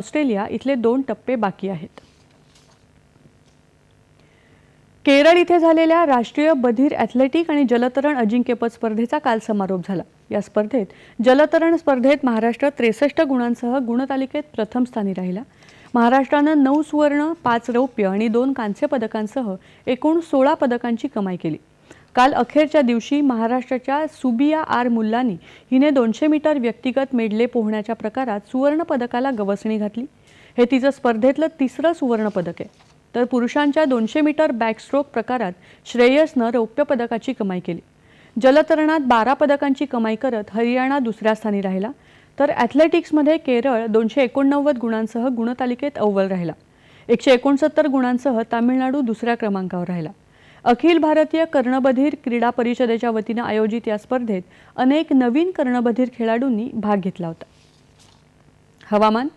Australia इथले दोन टप्पे बाकी आहेत. केरळ इथे झालेल्या राष्ट्रीय बधीर ॲथलेटिक आणि जलतरण अजिंक्यपद स्पर्धेचा काल समारोप झाला. या स्पर्धेत जलतरण स्पर्धेत महाराष्ट्र त्रेसष्ट गुणांसह गुणतालिकेत प्रथम स्थानी राहिला. महाराष्ट्रानं नऊ सुवर्ण पाच रौप्य आणि दोन कांस्य पदकांसह एकूण सोळा पदकांची कमाई केली. काल अखेरच्या दिवशी महाराष्ट्राच्या सुबिया आर मुल्लानी हिने दोनशे मीटर व्यक्तिगत मेडले पोहण्याच्या प्रकारात सुवर्णपदकाला गवसणी घातली. हे तिचं स्पर्धेतलं तिसरं सुवर्णपदक आहे. तर पुरुषांच्या दोनशे मीटर बॅकस्ट्रोक प्रकारात श्रेयसनं रौप्य पदकाची कमाई केली. जलतरणात बारा पदकांची कमाई करत हरियाणा दुसऱ्या स्थानी राहिला. तर ॲथलेटिक्समध्ये केरळ दोनशे एकोणनव्वद गुणांसह गुणतालिकेत अव्वल राहिला. एकशे एकोणसत्तर गुणांसह तामिळनाडू दुसऱ्या क्रमांकावर राहिला. अखिल भारतीय कर्णबधीर क्रीडा परिषदेच्या वतीनं आयोजित या स्पर्धेत अनेक नवीन कर्णबधीर खेळाडूंनी भाग घेतला होता. हवामान